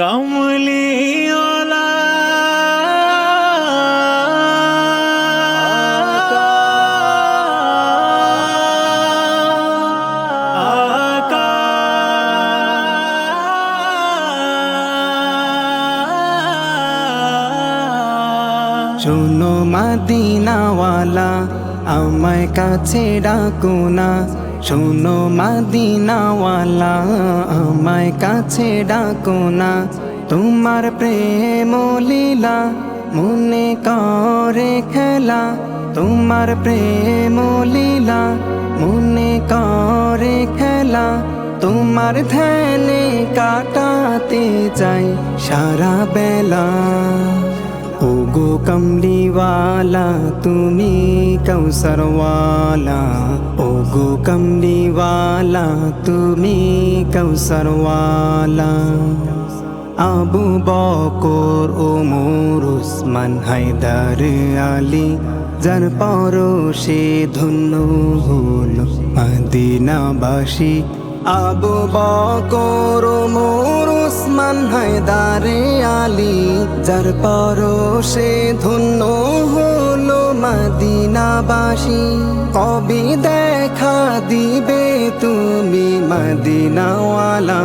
কামলিওয়ালা। শোনো মাদিনাওয়ালা আমায় কাছে ডাকো না। শোনো মাদিনাওয়ালা, আমায় কাছে ডাকো না। তোমার প্রেম লীলা মনে করে খেলা। তোমার প্রেম লীলা মনে করে খেলা। তোমার ধ্যানে কাটাতে চাই সারা বেলা। ওগো কমলিওয়ালা, তুমি কৌসরওয়ালা ওগো কমলিওয়ালা তুমি কৌসরওয়ালা আবু বকর ওমর উসমান হায়দার আলী যার পরশে ধন্য হল মদিনাবাসী আবু বকর ওমর উসমান হায়দার আলী যার পরশে ধন্য হলো মদিনাবাসী কবি দেখা দিবে তুমি মদিনাওয়ালা?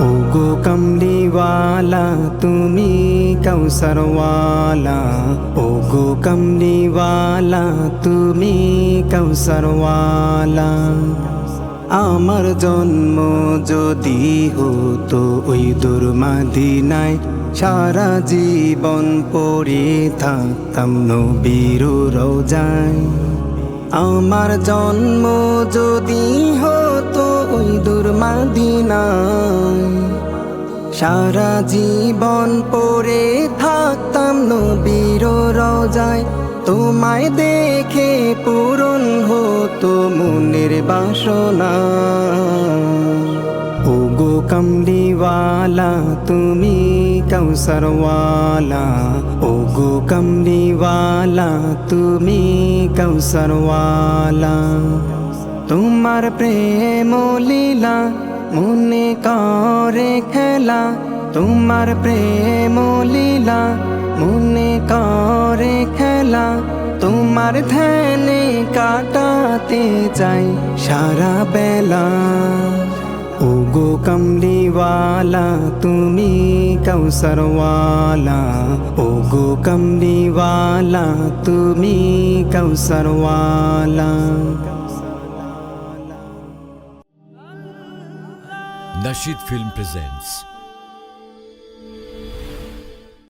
ওগো কমলিওয়ালা তুমি কৌসরওয়ালা ওগো কমলিওয়ালা তুমি কৌসরওয়ালা আমার জন্ম যদি হতো ওই দুর্মাদিনায় সারা জীবন পড়ে থাকতাম নবীর রোজায়। আমার জন্ম যদি হতো ওই দুর্মাদিনায় সারা জীবন পড়ে থাকতাম নবীর রোজায়। তোমায় দেখে পূরণ হতো মনের বাসনা। ওগো কমলিওয়ালা, তুমি কৌসরওয়ালা ওগো কমলিওয়ালা, তুমি কৌসরওয়ালা তোমার প্রেম লীলা মনে করে খেলা। তোমার প্রেম লীলা মনে করে খেলা তোমার ধ্যানে কাটাতে চাই সারা বেলা। ওগো কমলিওয়ালা, তুমি কৌসরওয়ালা ওগো কমলিওয়ালা, তুমি কৌসরওয়ালা Nasheed Film presents